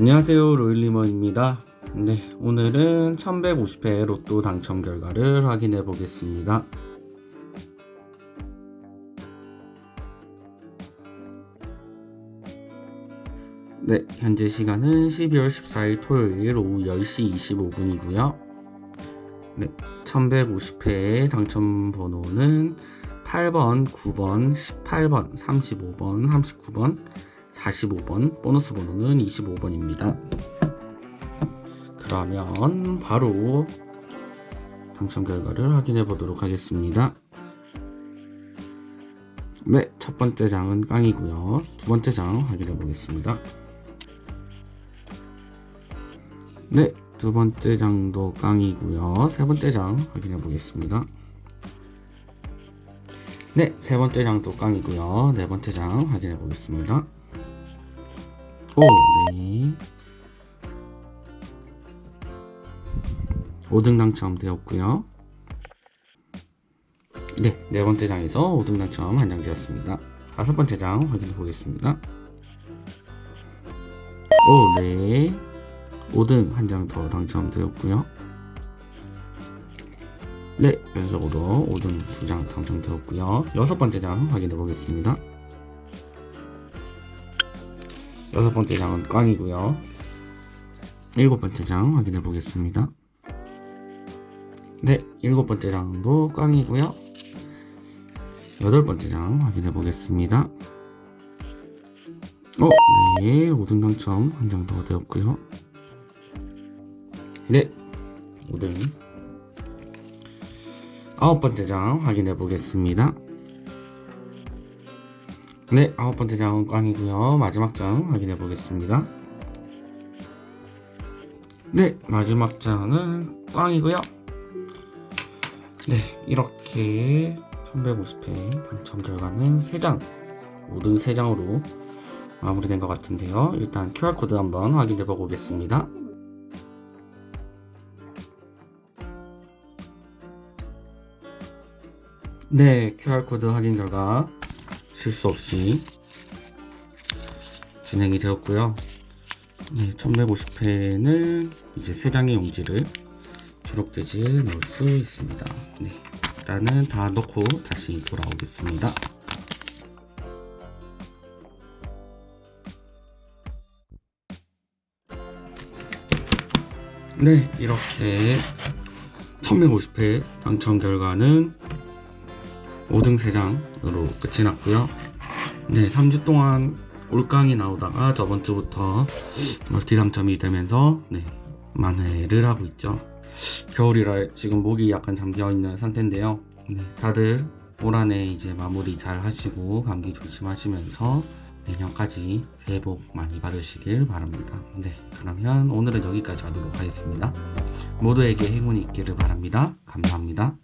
안녕하세요 로일리머입니다. 네 오늘은 1150회 로또 당첨 결과를 확인해 보겠습니다. 네 현재 시간은 12월 14일 토요일 오후 10시 25분이고요. 네 1150회의 당첨 번호는 8번, 9번, 18번, 35번, 39번, 45번, 보너스 번호는 25번입니다. 그러면 바로 당첨 결과를 확인해 보도록 하겠습니다. 네, 첫 번째 장은 깡이고요. 두 번째 장 확인해 보겠습니다. 네, 두 번째 장도 깡이고요. 세 번째 장 확인해 보겠습니다. 네, 세 번째 장도 깡이고요. 네 번째 장 확인해 보겠습니다. 오, 네. 5등 당첨되었고요. 네, 네 번째 장에서 5등 당첨 한 장 되었습니다. 다섯 번째 장 확인해 보겠습니다. 오, 네. 5등 한 장 더 당첨되었고요. 네, 연속으로 5등 두 장 당첨되었고요. 여섯 번째 장 확인해 보겠습니다. 여섯 번째 장은 꽝이고요. 일곱 번째 장 확인해 보겠습니다. 네, 일곱 번째 장도 꽝이고요. 여덟 번째 장 확인해 보겠습니다. 어, 네, 5등 당첨 한 장 더 되었고요. 네, 5등. 아홉 번째 장 확인해 보겠습니다. 네, 아홉 번째 장은 꽝이고요. 마지막 장 확인해 보겠습니다. 네, 마지막 장은 꽝이고요. 네, 이렇게 1150회 당첨 결과는 3장, 5등 3장으로 마무리된 것 같은데요. 일단 QR코드 한번 확인해 보겠습니다. 네, QR코드 확인 결과 실수 없이 진행이 되었고요. 네, 1150회는 이제 3장의 용지를 초록돼지에 넣을 수 있습니다. 네, 일단은 다 넣고 다시 돌아오겠습니다. 네, 이렇게 1150회 당첨 결과는 5등 3장으로 끝이 났고요. 네, 3주 동안 올깡이 나오다가 저번 주부터 멀티 당첨이 되면서 네, 만회를 하고 있죠. 겨울이라 지금 목이 약간 잠겨 있는 상태인데요. 네, 다들 올 한해 이제 마무리 잘 하시고 감기 조심하시면서 내년까지 새해 복 많이 받으시길 바랍니다. 네, 그러면 오늘은 여기까지 하도록 하겠습니다. 모두에게 행운이 있기를 바랍니다. 감사합니다.